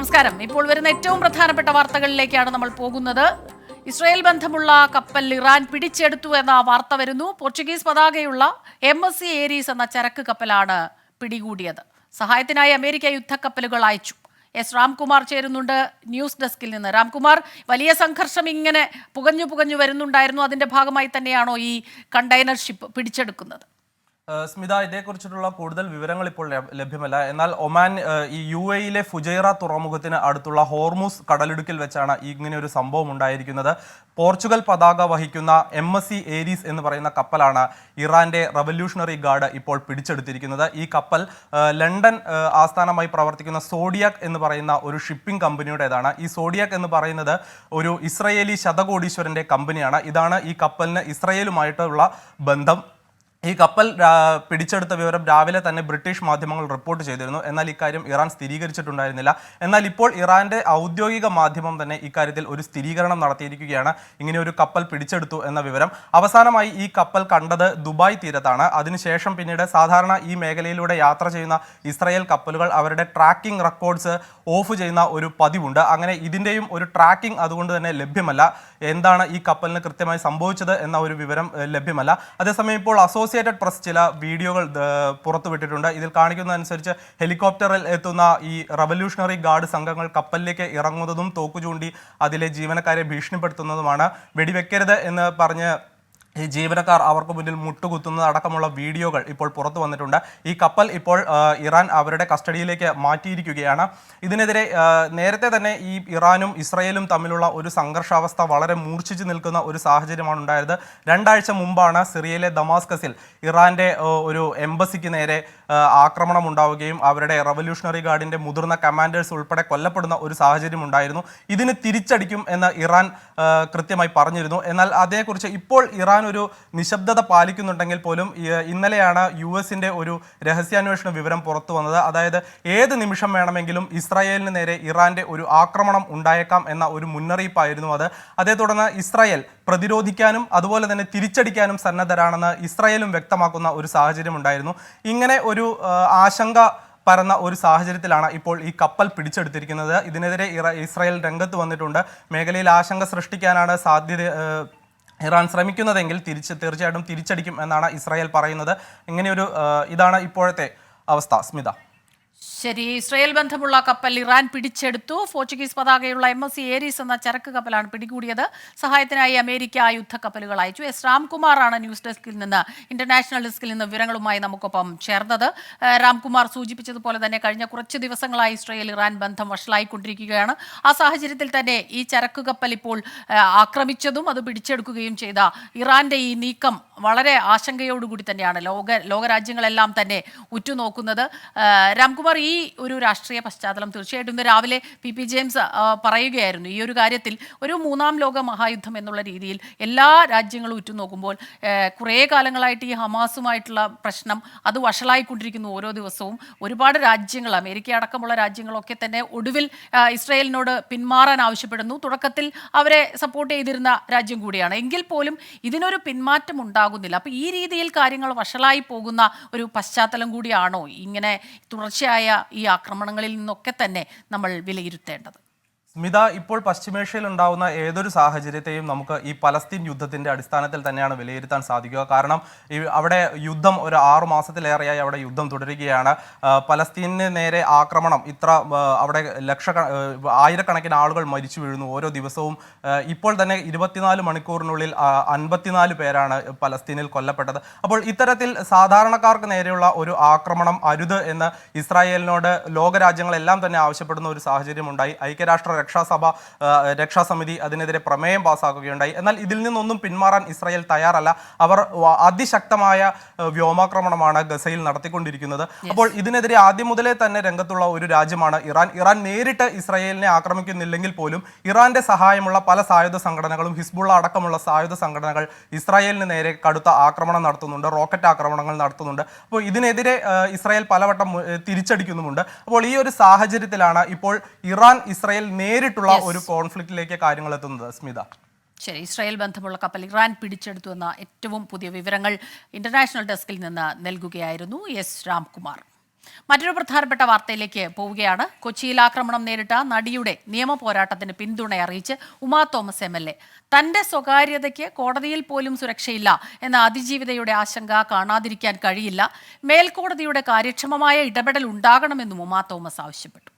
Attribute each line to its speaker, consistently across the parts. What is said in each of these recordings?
Speaker 1: നമസ്കാരം. ഇപ്പോൾ വരുന്ന ഏറ്റവും പ്രധാനപ്പെട്ട വാർത്തകളിലേക്കാണ് നമ്മൾ പോകുന്നത്. ഇസ്രായേൽ ബന്ധമുള്ള കപ്പൽ ഇറാൻ പിടിച്ചെടുത്തു എന്ന വാർത്ത വരുന്നു. പോർച്ചുഗീസ് പതാകയുള്ള എം എസ് സി ഏരീസ് എന്ന ചരക്ക് കപ്പലാണ് പിടികൂടിയത്. സഹായത്തിനായി അമേരിക്ക യുദ്ധക്കപ്പലുകൾ അയച്ചു. എസ് രാംകുമാർ ചേരുന്നുണ്ട് ന്യൂസ് ഡെസ്കിൽ നിന്ന്. രാംകുമാർ വലിയ സംഘർഷം ഇങ്ങനെ പുകഞ്ഞു പുകഞ്ഞു വരുന്നുണ്ടായിരുന്നു. അതിന്റെ ഭാഗമായി തന്നെയാണോ ഈ കണ്ടെയ്നർ ഷിപ്പ് പിടിച്ചെടുക്കുന്നത്?
Speaker 2: സ്മിത ഇതേക്കുറിച്ചിട്ടുള്ള കൂടുതൽ വിവരങ്ങൾ ഇപ്പോൾ ലഭ്യമല്ല. എന്നാൽ ഒമാൻ ഈ യു എയിലെ ഫുജൈറ തുറമുഖത്തിന് അടുത്തുള്ള ഹോർമൂസ് കടലിടുക്കിൽ വെച്ചാണ് ഇങ്ങനെ ഒരു സംഭവം ഉണ്ടായിരിക്കുന്നത്. പോർച്ചുഗൽ പതാക വഹിക്കുന്ന എം എസ് സി ഏരീസ് എന്ന് പറയുന്ന കപ്പലാണ് ഇറാന്റെ റവല്യൂഷണറി ഗാർഡ് ഇപ്പോൾ പിടിച്ചെടുത്തിരിക്കുന്നത്. ഈ കപ്പൽ ലണ്ടൻ ആസ്ഥാനമായി പ്രവർത്തിക്കുന്ന സോഡിയാക് എന്ന് പറയുന്ന ഒരു ഷിപ്പിംഗ് കമ്പനിയുടേതാണ്. ഈ സോഡിയാക് എന്ന് പറയുന്നത് ഒരു ഇസ്രയേലി ശതകോടീശ്വരന്റെ കമ്പനിയാണ്. ഇതാണ് ഈ കപ്പലിന് ഇസ്രയേലുമായിട്ടുള്ള ബന്ധം. ഈ കപ്പൽ പിടിച്ചെടുത്ത വിവരം രാവിലെ തന്നെ ബ്രിട്ടീഷ് മാധ്യമങ്ങൾ റിപ്പോർട്ട് ചെയ്തിരുന്നു. എന്നാൽ ഇക്കാര്യം ഇറാൻ സ്ഥിരീകരിച്ചിട്ടുണ്ടായിരുന്നില്ല. എന്നാൽ ഇപ്പോൾ ഇറാന്റെ ഔദ്യോഗിക മാധ്യമം തന്നെ ഇക്കാര്യത്തിൽ ഒരു സ്ഥിരീകരണം നടത്തിയിരിക്കുകയാണ്. ഇങ്ങനെ ഒരു കപ്പൽ പിടിച്ചെടുത്തു എന്ന വിവരം. അവസാനമായി ഈ കപ്പൽ കണ്ടത് ദുബായ് തീരത്താണ്. അതിനുശേഷം പിന്നീട് സാധാരണ ഈ മേഖലയിലൂടെ യാത്ര ചെയ്യുന്ന ഇസ്രായേൽ കപ്പലുകൾ അവരുടെ ട്രാക്കിംഗ് റെക്കോർഡ്സ് ഓഫ് ചെയ്യുന്ന ഒരു പതിവുണ്ട്. അങ്ങനെ ഇതിന്റെയും ഒരു ട്രാക്കിംഗ് അതുകൊണ്ട് തന്നെ ലഭ്യമല്ല. എന്താണ് ഈ കപ്പലിന് കൃത്യമായി സംഭവിച്ചത് എന്ന ഒരു വിവരം ലഭ്യമല്ല. അതേസമയം ഇപ്പോൾ അസോസിയേറ്റഡ് പ്രസ് ചില വീഡിയോകൾ പുറത്തുവിട്ടിട്ടുണ്ട്. ഇതിൽ കാണിക്കുന്നതനുസരിച്ച് ഹെലികോപ്റ്ററിൽ എത്തുന്ന ഈ റവല്യൂഷണറി ഗാർഡ് സംഘങ്ങൾ കപ്പലിലേക്ക് ഇറങ്ങുന്നതും തോക്കു ചൂണ്ടി അതിലെ ജീവനക്കാരെ ഭീഷണിപ്പെടുത്തുന്നതുമാണ്. വെടിവെക്കരുത് എന്ന് പറഞ്ഞ് ഈ ജീവനക്കാർ അവർക്ക് മുന്നിൽ മുട്ടുകുത്തുന്നത് അടക്കമുള്ള വീഡിയോകൾ ഇപ്പോൾ പുറത്തു വന്നിട്ടുണ്ട്. ഈ കപ്പൽ ഇപ്പോൾ ഇറാൻ അവരുടെ കസ്റ്റഡിയിലേക്ക് മാറ്റിയിരിക്കുകയാണ്. ഇതിനെതിരെ നേരത്തെ തന്നെ ഈ ഇറാനും ഇസ്രയേലും തമ്മിലുള്ള ഒരു സംഘർഷാവസ്ഥ വളരെ മൂർച്ഛിച്ചു നിൽക്കുന്ന ഒരു സാഹചര്യമാണ് ഉണ്ടായത്. രണ്ടാഴ്ച മുമ്പാണ് സിറിയയിലെ ദമാസ്കസിൽ ഇറാന്റെ ഒരു എംബസിക്ക് നേരെ ആക്രമണം ഉണ്ടാവുകയും അവരുടെ റവല്യൂഷണറി ഗാർഡിന്റെ മുതിർന്ന കമാൻഡേഴ്സ് ഉൾപ്പെടെ കൊല്ലപ്പെടുന്ന ഒരു സാഹചര്യം ഉണ്ടായിരുന്നു. ഇതിന് തിരിച്ചടിക്കും എന്ന് ഇറാൻ കൃത്യമായി പറഞ്ഞിരുന്നു. എന്നാൽ അതേക്കുറിച്ച് ഇപ്പോൾ ഇറാൻ ഒരു നിശബ്ദത പാലിക്കുന്നുണ്ടെങ്കിൽ പോലും ഇന്നലെയാണ് യു എസിന്റെ ഒരു രഹസ്യാന്വേഷണ വിവരം പുറത്തു വന്നത്. അതായത് ഏത് നിമിഷം വേണമെങ്കിലും ഇസ്രായേലിന് നേരെ ഇറാന്റെ ഒരു ആക്രമണം ഉണ്ടായേക്കാം എന്ന ഒരു മുന്നറിയിപ്പായിരുന്നു അത്. അതേ തുടർന്ന് ഇസ്രായേൽ പ്രതിരോധിക്കാനും അതുപോലെ തന്നെ തിരിച്ചടിക്കാനും സന്നദ്ധരാണെന്ന് ഇസ്രായേലും വ്യക്തമാക്കുന്ന ഒരു സാഹചര്യം ഉണ്ടായിരുന്നു. ഇങ്ങനെ ഒരു ആശങ്ക പരന്ന ഒരു സാഹചര്യത്തിലാണ് ഇപ്പോൾ ഈ കപ്പൽ പിടിച്ചെടുത്തിരിക്കുന്നത്. ഇതിനെതിരെ ഇസ്രായേൽ രംഗത്ത് വന്നിട്ടുണ്ട്. മേഖലയിൽ ആശങ്ക സൃഷ്ടിക്കാനാണ് സാധ്യത ഇറാൻ ശ്രമിക്കുന്നതെങ്കിൽ തിരിച്ച് തീർച്ചയായിട്ടും തിരിച്ചടിക്കും എന്നാണ് ഇസ്രായേൽ പറയുന്നത്. ഇങ്ങനെയൊരു ഇതാണ് ഇപ്പോഴത്തെ അവസ്ഥ. സ്മിത.
Speaker 1: ശരി ഇസ്രയേൽ ബന്ധമുള്ള കപ്പൽ ഇറാൻ പിടിച്ചെടുത്തു. പോർച്ചുഗീസ് പതാകയുള്ള എം എസ് സി ഏരീസ് എന്ന ചരക്ക് കപ്പലാണ് പിടികൂടിയത്. സഹായത്തിനായി അമേരിക്ക യുദ്ധക്കപ്പലുകൾ അയച്ചു. എസ്. രാംകുമാറാണ് ന്യൂസ് ഡെസ്കിൽ നിന്ന് ഇന്റർനാഷണൽ ഡെസ്കിൽ നിന്ന് വിവരങ്ങളുമായി നമുക്കൊപ്പം ചേർന്നത്. രാംകുമാർ സൂചിപ്പിച്ചതുപോലെ തന്നെ കഴിഞ്ഞ കുറച്ച് ദിവസങ്ങളായി ഇസ്രയേൽ ഇറാൻ ബന്ധം വഷളായിക്കൊണ്ടിരിക്കുകയാണ്. ആ സാഹചര്യത്തിൽ തന്നെ ഈ ചരക്ക് കപ്പൽ ഇപ്പോൾ ആക്രമിച്ചതും അത് പിടിച്ചെടുക്കുകയും ചെയ്ത ഇറാന്റെ ഈ നീക്കം വളരെ ആശങ്കയോടുകൂടി തന്നെയാണ് ലോക ലോകരാജ്യങ്ങളെല്ലാം തന്നെ ഉറ്റുനോക്കുന്നത്. രാംകുമാർ ഈ ഒരു രാഷ്ട്രീയ പശ്ചാത്തലം. തീർച്ചയായിട്ടും ഇന്ന് രാവിലെ പി പി ജെയിംസ് പറയുകയായിരുന്നു ഈ ഒരു കാര്യത്തിൽ ഒരു മൂന്നാം ലോക മഹായുദ്ധം എന്നുള്ള രീതിയിൽ എല്ലാ രാജ്യങ്ങളും ഉറ്റുനോക്കുമ്പോൾ കുറേ കാലങ്ങളായിട്ട് ഈ ഹമാസുമായിട്ടുള്ള പ്രശ്നം അത് വഷളായിക്കൊണ്ടിരിക്കുന്നു ഓരോ ദിവസവും. ഒരുപാട് രാജ്യങ്ങൾ അമേരിക്ക അടക്കമുള്ള രാജ്യങ്ങളൊക്കെ തന്നെ ഒടുവിൽ ഇസ്രായേലിനോട് പിന്മാറാൻ ആവശ്യപ്പെടുന്നു. തുടക്കത്തിൽ അവരെ സപ്പോർട്ട് ചെയ്തിരുന്ന രാജ്യം കൂടിയാണ്. എങ്കിൽ പോലും ഇതിനൊരു പിന്മാറ്റം ഉണ്ടാകുന്നില്ല. അപ്പോൾ ഈ രീതിയിൽ കാര്യങ്ങൾ വഷളായി പോകുന്ന ഒരു പശ്ചാത്തലം കൂടിയാണോ? ഇങ്ങനെ തുടർച്ചയായ ഈ ആക്രമണങ്ങളിൽ നിന്നൊക്കെ തന്നെ നമ്മൾ വിലയിരുത്തേണ്ടത്.
Speaker 2: സ്മിത ഇപ്പോൾ പശ്ചിമേഷ്യയിൽ ഉണ്ടാവുന്ന ഏതൊരു സാഹചര്യത്തെയും നമുക്ക് ഈ പലസ്തീൻ യുദ്ധത്തിന്റെ അടിസ്ഥാനത്തിൽ തന്നെയാണ് വിലയിരുത്താൻ സാധിക്കുക. കാരണം ഈ അവിടെ യുദ്ധം ഒരു ആറു മാസത്തിലേറെയായി അവിടെ യുദ്ധം തുടരുകയാണ്. പലസ്തീനിന് നേരെ ആക്രമണം ഇത്ര അവിടെ ലക്ഷ ആയിരക്കണക്കിന് ആളുകൾ മരിച്ചു വീഴുന്നു ഓരോ ദിവസവും. ഇപ്പോൾ തന്നെ ഇരുപത്തിനാല് മണിക്കൂറിനുള്ളിൽ അൻപത്തിനാല് പേരാണ് പലസ്തീനിൽ കൊല്ലപ്പെട്ടത്. അപ്പോൾ ഇത്തരത്തിൽ സാധാരണക്കാർക്ക് നേരെയുള്ള ഒരു ആക്രമണം അരുത് എന്ന് ഇസ്രായേലിനോട് ലോകരാജ്യങ്ങളെല്ലാം തന്നെ ആവശ്യപ്പെടുന്ന ഒരു സാഹചര്യം ഉണ്ടായി ഐക്യരാഷ്ട്ര രക്ഷാസഭ രക്ഷാസമിതി അതിനെതിരെ പ്രമേയം പാസ്സാക്കുകയുണ്ടായി എന്നാൽ ഇതിൽ നിന്നൊന്നും പിന്മാറാൻ ഇസ്രായേൽ തയ്യാറല്ല. അവർ അതിശക്തമായ വ്യോമാക്രമണമാണ് ഗസയിൽ നടത്തിക്കൊണ്ടിരിക്കുന്നത്. അപ്പോൾ ഇതിനെതിരെ ആദ്യം മുതലേ തന്നെ രംഗത്തുള്ള ഒരു രാജ്യമാണ് ഇറാൻ. ഇറാൻ നേരിട്ട് ഇസ്രായേലിനെ ആക്രമിക്കുന്നില്ലെങ്കിൽ പോലും ഇറാന്റെ സഹായമുള്ള പല സായുധ സംഘടനകളും ഹിസ്ബുള്ള അടക്കമുള്ള സായുധ സംഘടനകൾ ഇസ്രായേലിന് നേരെ കടുത്ത ആക്രമണം നടത്തുന്നുണ്ട് റോക്കറ്റ് ആക്രമണങ്ങൾ നടത്തുന്നുണ്ട്. അപ്പോൾ ഇതിനെതിരെ ഇസ്രായേൽ പലവട്ടം തിരിച്ചടിക്കുന്നുമുണ്ട്. അപ്പോൾ ഈ ഒരു സാഹചര്യത്തിലാണ് ഇപ്പോൾ ഇറാൻ ഇസ്രായേൽ നേരിട്ടുള്ള ഒരു കോൺഫ്ലിക്റ്റിലേക്ക് കാര്യങ്ങൾ എത്തുന്നത് സ്മിത.
Speaker 1: ശരി ഇസ്രായേൽ ബന്ധമുള്ള കപ്പൽ ഇറാൻ പിടിച്ചെടുത്തു എന്ന ഏറ്റവും പുതിയ വിവരങ്ങൾ ഇന്റർനാഷണൽ ഡെസ്കിൽ നിന്ന് നൽകുകയായിരുന്നു എസ് രാംകുമാർ. മറ്റൊരു പ്രധാനപ്പെട്ട വാർത്തയിലേക്ക് പോവുകയാണ്. കൊച്ചിയിൽ ആക്രമണം നേരിട്ട നടിയുടെ നിയമ പോരാട്ടത്തിന് പിന്തുണ അറിയിച്ച് Uma Thomas M L A. തന്റെ സ്വകാര്യതയ്ക്ക് കോടതിയിൽ പോലും സുരക്ഷയില്ല എന്ന അതിജീവിതയുടെ ആശങ്ക കാണാതിരിക്കാൻ കഴിയില്ല. മേൽക്കോടതിയുടെ കാര്യക്ഷമമായ ഇടപെടൽ ഉണ്ടാകണമെന്നും ഉമാ തോമസ് ആവശ്യപ്പെട്ടു.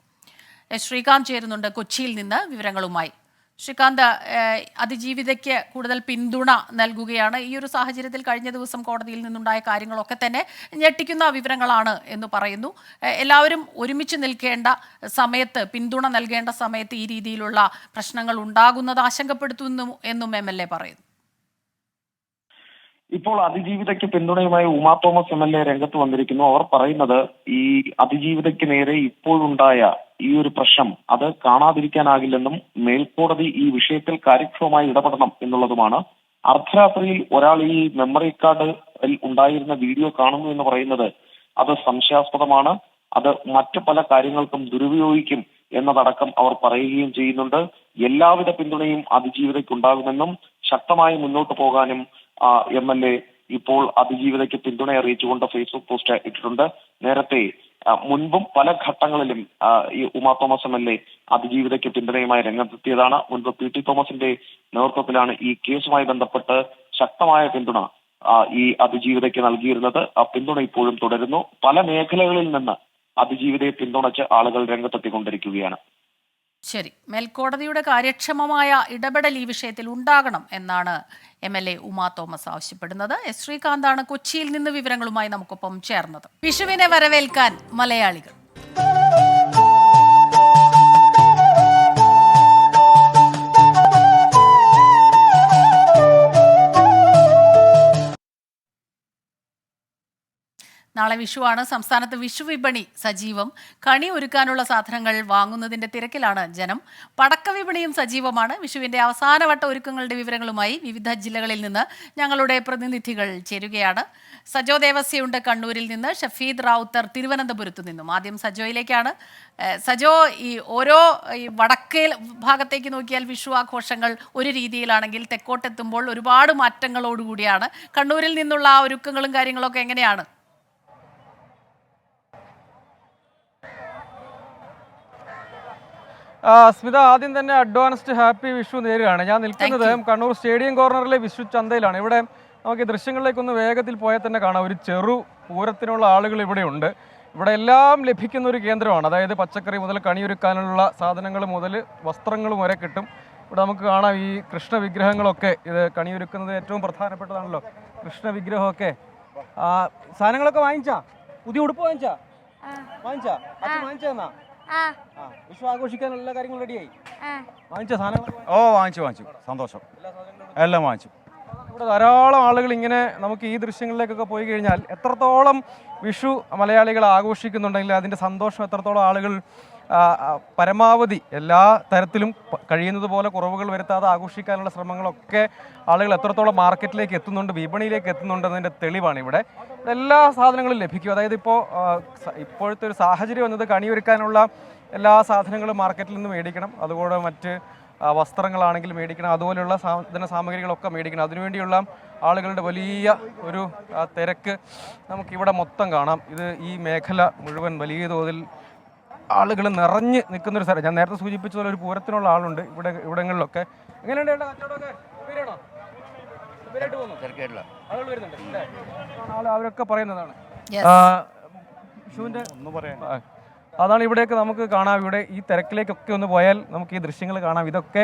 Speaker 1: ശ്രീകാന്ത് ചേരുന്നുണ്ട് കൊച്ചിയിൽ നിന്ന് വിവരങ്ങളുമായി. ശ്രീകാന്ത് അതിജീവിതയ്ക്ക് കൂടുതൽ പിന്തുണ നൽകുകയാണ്. ഈ ഒരു സാഹചര്യത്തിൽ കഴിഞ്ഞ ദിവസം കോടതിയിൽ നിന്നുണ്ടായ കാര്യങ്ങളൊക്കെ തന്നെ ഞെട്ടിക്കുന്ന വിവരങ്ങളാണ് എന്ന് പറയുന്നു. എല്ലാവരും ഒരുമിച്ച് നിൽക്കേണ്ട സമയത്ത് പിന്തുണ നൽകേണ്ട സമയത്ത് ഈ രീതിയിലുള്ള പ്രശ്നങ്ങൾ ഉണ്ടാകുന്നത് ആശങ്കപ്പെടുത്തുന്നു എന്നും എം എൽ എ പറയുന്നു.
Speaker 3: ഇപ്പോൾ അതിജീവിതയ്ക്ക് പിന്തുണയുമായി Uma Thomas M L A രംഗത്ത് വന്നിരിക്കുന്നു. അവർ പറയുന്നത് ഈ അതിജീവിതയ്ക്ക് നേരെ ഇപ്പോഴുണ്ടായ ഈ ഒരു പ്രശ്നം അത് കാണാതിരിക്കാനാകില്ലെന്നും മേൽക്കോടതി ഈ വിഷയത്തിൽ കാര്യക്ഷമമായി ഇടപെടണം എന്നുള്ളതുമാണ്. അർദ്ധരാത്രിയിൽ ഒരാൾ ഈ മെമ്മറി കാർഡ് ഉണ്ടായിരുന്ന വീഡിയോ കാണുന്നു എന്ന് പറയുന്നത് അത് സംശയാസ്പദമാണ്. അത് മറ്റു പല കാര്യങ്ങൾക്കും ദുരുപയോഗിക്കും എന്നതടക്കം അവർ പറയുകയും ചെയ്യുന്നുണ്ട്. എല്ലാവിധ പിന്തുണയും അതിജീവിതയ്ക്ക് ഉണ്ടാകുമെന്നും ശക്തമായി മുന്നോട്ട് പോകാനും എം എൽ എ ഇപ്പോൾ അതിജീവിതയ്ക്ക് പിന്തുണ അറിയിച്ചുകൊണ്ട് ഫേസ്ബുക്ക് പോസ്റ്റ് ഇട്ടിട്ടുണ്ട്. നേരത്തെ മുൻപും പല ഘട്ടങ്ങളിലും ഈ Uma Thomas M L A അതിജീവിതയ്ക്ക് പിന്തുണയുമായി രംഗത്തെത്തിയതാണ്. മുൻപ് പി ടി തോമസിന്റെ നേതൃത്വത്തിലാണ് ഈ കേസുമായി ബന്ധപ്പെട്ട് ശക്തമായ പിന്തുണ ഈ അതിജീവിതയ്ക്ക് നൽകിയിരുന്നത്. ആ പിന്തുണ ഇപ്പോഴും തുടരുന്നു. പല മേഖലകളിൽ നിന്ന് അതിജീവിതയെ പിന്തുണച്ച് ആളുകൾ രംഗത്തെത്തിക്കൊണ്ടിരിക്കുകയാണ്.
Speaker 1: ശരി. മേൽക്കോടതിയുടെ കാര്യക്ഷമമായ ഇടപെടൽ ഈ വിഷയത്തിൽ ഉണ്ടാകണം എന്നാണ് M L A Uma Thomas ആവശ്യപ്പെടുന്നത്. എസ് ശ്രീകാന്താണ് കൊച്ചിയിൽ നിന്ന് വിവരങ്ങളുമായി നമുക്കൊപ്പം ചേർന്നത്. വിഷുവിനെ വരവേൽക്കാൻ മലയാളികൾ. നാളെ വിഷുവാണ്. സംസ്ഥാനത്ത് വിഷു വിപണി സജീവം. കണി ഒരുക്കാനുള്ള സാധനങ്ങൾ വാങ്ങുന്നതിന്റെ തിരക്കിലാണ് ജനം. പടക്ക വിപണിയും സജീവമാണ്. വിഷുവിന്റെ അവസാനവട്ട ഒരുക്കങ്ങളുടെ വിവരങ്ങളുമായി വിവിധ ജില്ലകളിൽ നിന്ന് ഞങ്ങളുടെ പ്രതിനിധികൾ ചേരുകയാണ്. സജോ ദേവസ്യയുണ്ട് കണ്ണൂരിൽ നിന്ന്. ഷഫീദ് റാവുത്തർ തിരുവനന്തപുരത്ത് നിന്നും. ആദ്യം സജോയിലേക്കാണ്. സജോ ഈ ഓരോ ഈ വടക്കേ ഭാഗത്തേക്ക് നോക്കിയാൽ വിഷു ആഘോഷങ്ങൾ ഒരു രീതിയിലാണെങ്കിൽ തെക്കോട്ടെത്തുമ്പോൾ ഒരുപാട് മാറ്റങ്ങളോടുകൂടിയാണ്. കണ്ണൂരിൽ നിന്നുള്ള ആ ഒരുക്കങ്ങളും കാര്യങ്ങളൊക്കെ എങ്ങനെയാണ്?
Speaker 4: സ്മിത ആദ്യം തന്നെ അഡ്വാൻസ്ഡ് ഹാപ്പി വിഷു നേരുകയാണ്. ഞാൻ നിൽക്കുന്നത് കണ്ണൂർ സ്റ്റേഡിയം കോർണറിലെ വിഷു ചന്തയിലാണ്. ഇവിടെ നമുക്ക് ഈ ദൃശ്യങ്ങളിലേക്കൊന്ന് വേഗത്തിൽ പോയാൽ തന്നെ കാണാം. ഒരു ചെറു പൂരത്തിനുള്ള ആളുകൾ ഇവിടെ ഉണ്ട് ഇവിടെ എല്ലാം ലഭിക്കുന്ന ഒരു കേന്ദ്രമാണ്. അതായത് പച്ചക്കറി മുതൽ കണിയൊരുക്കാനുള്ള സാധനങ്ങൾ മുതൽ വസ്ത്രങ്ങളും വരെ കിട്ടും. ഇവിടെ നമുക്ക് കാണാം ഈ കൃഷ്ണ വിഗ്രഹങ്ങളൊക്കെ. ഇത് കണിയൊരുക്കുന്നത് ഏറ്റവും പ്രധാനപ്പെട്ടതാണല്ലോ. കൃഷ്ണ വിഗ്രഹമൊക്കെ. ആ സാധനങ്ങളൊക്കെ വാങ്ങിച്ചാ? പുതിയ ഉടുപ്പ് വാങ്ങിച്ചാ? വാങ്ങിച്ചാ? വാങ്ങിച്ചാ വിഷു ആഘോഷിക്കാൻ എല്ലാ കാര്യങ്ങളും റെഡിയായി. വാങ്ങിച്ച സാധനങ്ങൾ
Speaker 5: ഓ വാങ്ങിച്ചു വാങ്ങിച്ചു. സന്തോഷം. എല്ലാം വാങ്ങിച്ചു.
Speaker 4: ഇവിടെ ധാരാളം ആളുകൾ ഇങ്ങനെ നമുക്ക് ഈ ദൃശ്യങ്ങളിലേക്കൊക്കെ പോയി കഴിഞ്ഞാൽ എത്രത്തോളം വിഷു മലയാളികൾ ആഘോഷിക്കുന്നുണ്ടെങ്കിൽ അതിന്റെ സന്തോഷം എത്രത്തോളം ആളുകൾ പരമാവധി എല്ലാ തരത്തിലും കഴിയുന്നത് പോലെ കുറവുകൾ വരുത്താതെ ആഘോഷിക്കാനുള്ള ശ്രമങ്ങളൊക്കെ ആളുകൾ എത്രത്തോളം മാർക്കറ്റിലേക്ക് എത്തുന്നുണ്ട് വിപണിയിലേക്ക് എത്തുന്നുണ്ട് എന്നതിന്റെ തെളിവാണ് ഇവിടെ. എല്ലാ സാധനങ്ങളും ലഭിക്കും. അതായത് ഇപ്പോൾ ഇപ്പോഴത്തെ ഒരു സാഹചര്യം എന്നത് കണിയൊരുക്കാനുള്ള എല്ലാ സാധനങ്ങളും മാർക്കറ്റിൽ നിന്ന് മേടിക്കണം. അതുകൂടെ മറ്റ് വസ്ത്രങ്ങളാണെങ്കിലും മേടിക്കണം. അതുപോലെയുള്ള സാധന സാമഗ്രികളൊക്കെ മേടിക്കണം. അതിനുവേണ്ടിയുള്ള ആളുകളുടെ വലിയ ഒരു തിരക്ക് നമുക്കിവിടെ മൊത്തം കാണാം. ഇത് ഈ മേഖല മുഴുവൻ വലിയ തോതിൽ ആളുകൾ നിറഞ്ഞ് നിൽക്കുന്ന ഒരു സ്ഥലം. ഞാൻ നേരത്തെ സൂചിപ്പിച്ച പോലെ ഒരു പൂരത്തിനുള്ള ആളുണ്ട് ഇവിടെ ഇവിടങ്ങളിലൊക്കെ. എങ്ങനെയുണ്ട് കച്ചവടമൊക്കെ? ആളുകൾ വരുന്നുണ്ട് അല്ലേ? ആൾ അവരൊക്കെ പറയുന്നതാണ്. അതാണ് ഇവിടെയൊക്കെ നമുക്ക് കാണാം. ഇവിടെ ഈ തിരക്കിലേക്കൊക്കെ ഒന്ന് പോയാൽ നമുക്ക് ഈ ദൃശ്യങ്ങൾ കാണാം. ഇതൊക്കെ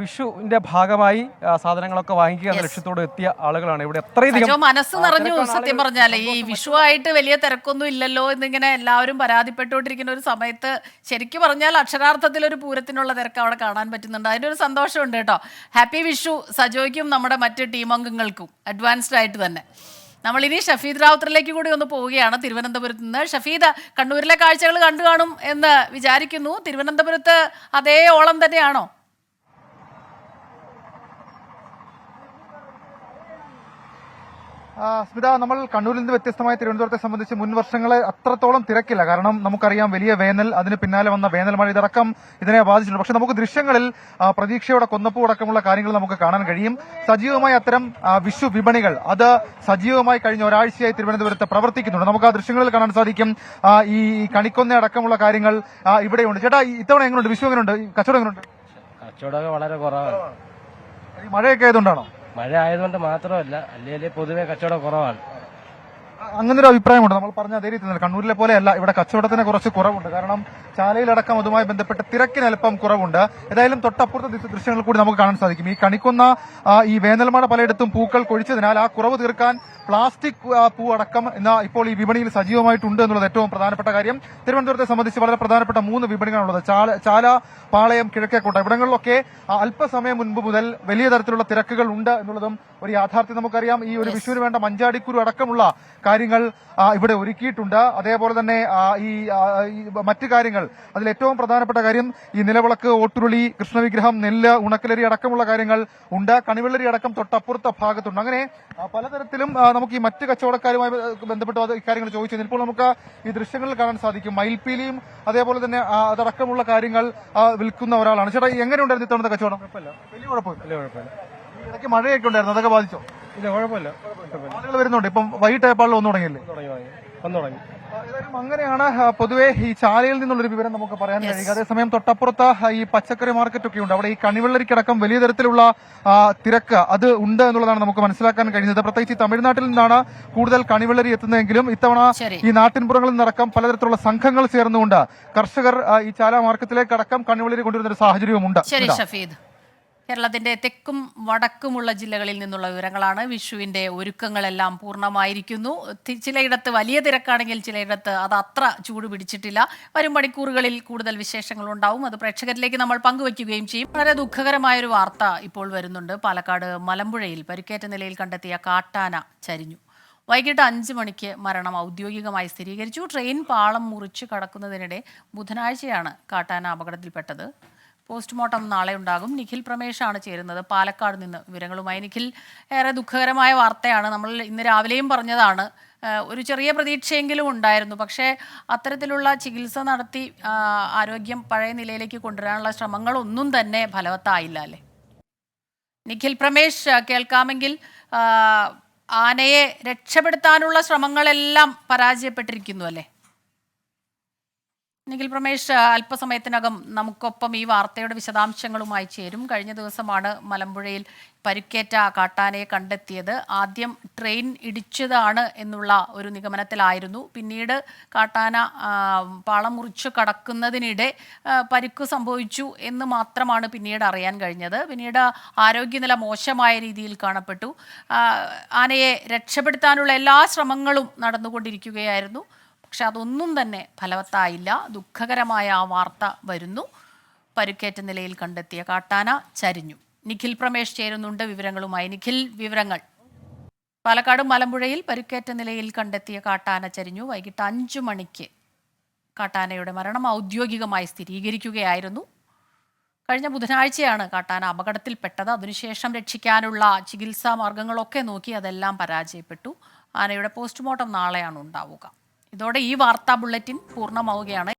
Speaker 4: വിഷുവിന്റെ ഭാഗമായി സാധനങ്ങളൊക്കെ വാങ്ങിക്കുക എന്ന. ലക്ഷ്യത്തോടെ എത്തിയ ആളുകളാണ്. ഇവിടെ
Speaker 1: അത്രയധികം മനസ്സ് നിറഞ്ഞു സത്യം. പറഞ്ഞാൽ ഈ വിഷുവായിട്ട് വലിയ തിരക്കൊന്നും ഇല്ലല്ലോ എന്നിങ്ങനെ എല്ലാവരും പരാതിപ്പെട്ടുകൊണ്ടിരിക്കുന്ന ഒരു സമയത്ത് ശരിക്കും പറഞ്ഞാൽ അക്ഷരാർത്ഥത്തിൽ ഒരു പൂരത്തിനുള്ള തിരക്ക് അവിടെ കാണാൻ പറ്റുന്നുണ്ട്. അതിന്റെ ഒരു സന്തോഷമുണ്ട് കേട്ടോ. ഹാപ്പി വിഷു സജോയ്ക്കും നമ്മുടെ മറ്റ് ടീം അംഗങ്ങൾക്കും അഡ്വാൻസ്ഡ് ആയിട്ട് തന്നെ. നമ്മളിനി ഷഫീദ് റാവുത്തറിലേക്ക് കൂടി ഒന്ന് പോവുകയാണ് തിരുവനന്തപുരത്ത് നിന്ന്. ഷഫീദ് കണ്ണൂരിലെ കാഴ്ചകൾ കണ്ടു കാണും എന്ന് വിചാരിക്കുന്നു. തിരുവനന്തപുരത്ത് അതേ ഓളം തന്നെയാണോ
Speaker 4: ആ
Speaker 6: ആ, സ്മിത നമ്മൾ കണ്ണൂരിൽ നിന്ന് വ്യത്യസ്തമായ തിരുവനന്തപുരത്തെ സംബന്ധിച്ച് മുൻ വർഷങ്ങളെ അത്രത്തോളം തിരക്കില്ല. കാരണം നമുക്കറിയാം വലിയ വേനൽ അതിന് പിന്നാലെ വന്ന വേനൽ മഴ ഇതടക്കം ഇതിനെ ബാധിച്ചിട്ടുണ്ട്. പക്ഷെ നമുക്ക് ദൃശ്യങ്ങളിൽ പ്രതീക്ഷയോടെ കൊന്നപ്പൂ അടക്കമുള്ള കാര്യങ്ങൾ നമുക്ക് കാണാൻ കഴിയും. സജീവമായ അത്തരം വിശു വിഷു വിപണികൾ അത് സജീവമായി കഴിഞ്ഞ ഒരാഴ്ചയായി തിരുവനന്തപുരത്ത് പ്രവർത്തിക്കുന്നുണ്ട്. നമുക്ക് ആ ദൃശ്യങ്ങളിൽ കാണാൻ സാധിക്കും. ഈ കണിക്കൊന്ന അടക്കമുള്ള കാര്യങ്ങൾ ഇവിടെയുണ്ട്. ചേട്ടാ ഇത്തവണ എങ്ങനെയുണ്ട്? വിഷു എങ്ങനെയുണ്ട്? കച്ചവടം എങ്ങനെയുണ്ട്?
Speaker 7: കച്ചവടമൊക്കെ വളരെ കുറവാണ്.
Speaker 6: മഴയൊക്കെ ആയതുകൊണ്ടാണോ?
Speaker 7: മഴ ആയതുകൊണ്ട് മാത്രമല്ല അല്ലെങ്കിൽ പൊതുവെ കച്ചവടം കുറവാണ്.
Speaker 6: അങ്ങനെ ഒരു അഭിപ്രായമുണ്ട്. നമ്മൾ പറഞ്ഞ അതേ രീതി തന്നെ. കണ്ണൂരിലെ പോലെയല്ല ഇവിടെ കച്ചവടത്തിന് കുറച്ച് കുറവുണ്ട്. കാരണം ചാലയിലടക്കം അതുമായി ബന്ധപ്പെട്ട് തിരക്കിന് അല്പം കുറവുണ്ട്. ഏതായാലും തൊട്ടപ്പുറത്തെ ദൃശ്യ- ദൃശ്യങ്ങൾ കൂടി നമുക്ക് കാണാൻ സാധിക്കും. ഈ കണിക്കുന്ന ഈ വേനൽമഴ പലയിടത്തും പൂക്കൾ കൊഴിച്ചതിനാൽ ആ കുറവ് തീർക്കാൻ പ്ലാസ്റ്റിക് പൂ അടക്കം ഇന്ന് ഇപ്പോൾ ഈ വിപണിയിൽ സജീവമായിട്ടുണ്ട് എന്നുള്ളത് ഏറ്റവും പ്രധാനപ്പെട്ട കാര്യം. തിരുവനന്തപുരത്തെ സംബന്ധിച്ച് വളരെ പ്രധാനപ്പെട്ട മൂന്ന് വിപണികളാണുള്ളത്. ചാല പാളയം കിഴക്കേക്കോട്ട ഇവിടങ്ങളിലൊക്കെ അല്പസമയം മുൻപ് മുതൽ വലിയ തരത്തിലുള്ള തിരക്കുകൾ ഉണ്ട് എന്നുള്ളതും ഒരു യാഥാർത്ഥ്യം നമുക്കറിയാം. ഈ ഒരു വിഷുവിന് വേണ്ട മഞ്ചാടിക്കുരു അടക്കമുള്ള കാര്യങ്ങൾ ഇവിടെ ഒരുക്കിയിട്ടുണ്ട്. അതേപോലെ തന്നെ ഈ മറ്റ് കാര്യങ്ങൾ. അതിൽ ഏറ്റവും പ്രധാനപ്പെട്ട കാര്യം ഈ നിലവിളക്ക് ഓട്ടുരുളി കൃഷ്ണവിഗ്രഹം നെല്ല് ഉണക്കലരി അടക്കമുള്ള കാര്യങ്ങൾ ഉണ്ട്. കണിവെള്ളരി അടക്കം തൊട്ടപ്പുറത്തെ ഭാഗത്തുണ്ട്. അങ്ങനെ പലതരത്തിലും നമുക്ക് ഈ മറ്റ് കച്ചവടക്കാരുമായി ബന്ധപ്പെട്ട് അത് ഇക്കാര്യങ്ങൾ ചോദിച്ചു ഇപ്പോൾ നമുക്ക് ഈ ദൃശ്യങ്ങളിൽ കാണാൻ സാധിക്കും. മയിൽപ്പീലിയും അതേപോലെ തന്നെ അതടക്കമുള്ള കാര്യങ്ങൾ വിൽക്കുന്ന ഒരാളാണ്. ചേട്ടാ എങ്ങനെയുണ്ടായിരുന്നു ഇത്തവണത്തെ കച്ചവടം? വലിയ കുഴപ്പമില്ല. ഇടയ്ക്ക് മഴയൊക്കെ ഉണ്ടായിരുന്നു. അതൊക്കെ ബാധിച്ചോ?
Speaker 4: ഇല്ല കുഴപ്പമില്ല.
Speaker 6: ആളുകൾ വരുന്നുണ്ട്. ഇപ്പം വൈകിട്ടായപ്പോൾ വന്നു തുടങ്ങിയില്ലേ?
Speaker 4: വന്നു തുടങ്ങി
Speaker 6: ഏതായാലും അങ്ങനെയാണ് പൊതുവെ ഈ ചാലയിൽ നിന്നുള്ളൊരു വിവരം നമുക്ക് പറയാൻ കഴിയുക. അതേസമയം തൊട്ടപ്പുറത്ത് ഈ പച്ചക്കറി മാർക്കറ്റ് ഒക്കെ ഉണ്ട്. അവിടെ ഈ കണിവെള്ളരിക്കടക്കം വലിയ തരത്തിലുള്ള തിരക്ക് അത് ഉണ്ട് എന്നുള്ളതാണ് നമുക്ക് മനസ്സിലാക്കാൻ കഴിയുന്നത്. പ്രത്യേകിച്ച് തമിഴ്നാട്ടിൽ നിന്നാണ് കൂടുതൽ കണിവെള്ളരി എത്തുന്നതെങ്കിലും ഇത്തവണ ഈ നാട്ടിൻപുറങ്ങളിൽ നിന്നടക്കം പലതരത്തിലുള്ള സംഘങ്ങൾ ചേർന്നുകൊണ്ട് കർഷകർ ഈ ചാല മാർക്കറ്റിലേക്ക് അടക്കം കണിവെള്ളരി കൊണ്ടുവരുന്ന ഒരു സാഹചര്യവുമുണ്ട്.
Speaker 1: ഷഫീദ്. കേരളത്തിന്റെ തെക്കും വടക്കുമുള്ള ജില്ലകളിൽ നിന്നുള്ള വിവരങ്ങളാണ്. വിഷുവിന്റെ ഒരുക്കങ്ങളെല്ലാം പൂർണമായിരിക്കുന്നു. ചിലയിടത്ത് വലിയ തിരക്കാണെങ്കിൽ ചിലയിടത്ത് അത് അത്ര ചൂട് പിടിച്ചിട്ടില്ല. വരും മണിക്കൂറുകളിൽ കൂടുതൽ വിശേഷങ്ങൾ ഉണ്ടാവും അത് പ്രേക്ഷകരിലേക്ക് നമ്മൾ പങ്കുവയ്ക്കുകയും ചെയ്യും. വളരെ ദുഃഖകരമായ ഒരു വാർത്ത ഇപ്പോൾ വരുന്നുണ്ട്. പാലക്കാട് മലമ്പുഴയിൽ പരിക്കേറ്റ നിലയിൽ കണ്ടെത്തിയ കാട്ടാന ചരിഞ്ഞു. വൈകിട്ട് അഞ്ച് മണിക്ക് മരണം ഔദ്യോഗികമായി സ്ഥിരീകരിച്ചു. ട്രെയിൻ പാളം മുറിച്ച് കടക്കുന്നതിനിടെ ബുധനാഴ്ചയാണ് കാട്ടാന അപകടത്തിൽപ്പെട്ടത്. പോസ്റ്റ്മോർട്ടം നാളെ ഉണ്ടാകും. നിഖിൽ പ്രമേഷാണ് ചേരുന്നത്. പാലക്കാട് നിന്ന് വിവരങ്ങളുമായി നിഖിൽ. ഏറെ ദുഃഖകരമായ വാർത്തയാണ്. നമ്മൾ ഇന്ന് രാവിലെയും പറഞ്ഞതാണ്. ഒരു ചെറിയ പ്രതീക്ഷയെങ്കിലും ഉണ്ടായിരുന്നു. പക്ഷേ അത്തരത്തിലുള്ള ചികിത്സ നടത്തി ആരോഗ്യം പഴയ നിലയിലേക്ക് കൊണ്ടുവരാനുള്ള ശ്രമങ്ങളൊന്നും തന്നെ ഫലവത്തായില്ല അല്ലേ? നിഖിൽ പ്രമേഷ് കേൾക്കാമെങ്കിൽ ആനയെ രക്ഷപ്പെടുത്താനുള്ള ശ്രമങ്ങളെല്ലാം പരാജയപ്പെട്ടിരിക്കുന്നു അല്ലേ? നിഖിൽ പ്രമേഷ് അല്പസമയത്തിനകം നമുക്കൊപ്പം ഈ വാർത്തയുടെ വിശദാംശങ്ങളുമായി ചേരും. കഴിഞ്ഞ ദിവസമാണ് മലമ്പുഴയിൽ പരുക്കേറ്റ കാട്ടാനയെ കണ്ടെത്തിയത്. ആദ്യം ട്രെയിൻ ഇടിച്ചതാണ് എന്നുള്ള ഒരു നിഗമനത്തിലായിരുന്നു. പിന്നീട് കാട്ടാന പാളം മുറിച്ചു കടക്കുന്നതിനിടെ പരുക്ക് സംഭവിച്ചു എന്ന് മാത്രമാണ് പിന്നീട് അറിയാൻ കഴിഞ്ഞത്. പിന്നീട് ആരോഗ്യനില മോശമായ രീതിയിൽ കാണപ്പെട്ടു. ആനയെ രക്ഷപ്പെടുത്താനുള്ള എല്ലാ ശ്രമങ്ങളും നടന്നുകൊണ്ടിരിക്കുകയായിരുന്നു. പക്ഷെ അതൊന്നും തന്നെ ഫലവത്തായില്ല. ദുഃഖകരമായ ആ വാർത്ത വരുന്നു. പരുക്കേറ്റ നിലയിൽ കണ്ടെത്തിയ കാട്ടാന ചരിഞ്ഞു. നിഖിൽ പ്രമേഷ് ചേരുന്നുണ്ട് വിവരങ്ങളുമായി. നിഖിൽ വിവരങ്ങൾ. പാലക്കാട് മലമ്പുഴയിൽ പരുക്കേറ്റ നിലയിൽ കണ്ടെത്തിയ കാട്ടാന ചരിഞ്ഞു. വൈകിട്ട് അഞ്ചു മണിക്ക് കാട്ടാനയുടെ മരണം ഔദ്യോഗികമായി സ്ഥിരീകരിക്കുകയായിരുന്നു. കഴിഞ്ഞ ബുധനാഴ്ചയാണ് കാട്ടാന അപകടത്തിൽപ്പെട്ടത്. അതിനുശേഷം രക്ഷിക്കാനുള്ള ചികിത്സാ മാർഗങ്ങളൊക്കെ നോക്കി അതെല്ലാം പരാജയപ്പെട്ടു. ആനയുടെ പോസ്റ്റ്മോർട്ടം നാളെയാണ് ഉണ്ടാവുക. ഇതോടെ ഈ വാർത്താ ബുള്ളറ്റിൻ പൂർണമാവുകയാണ്.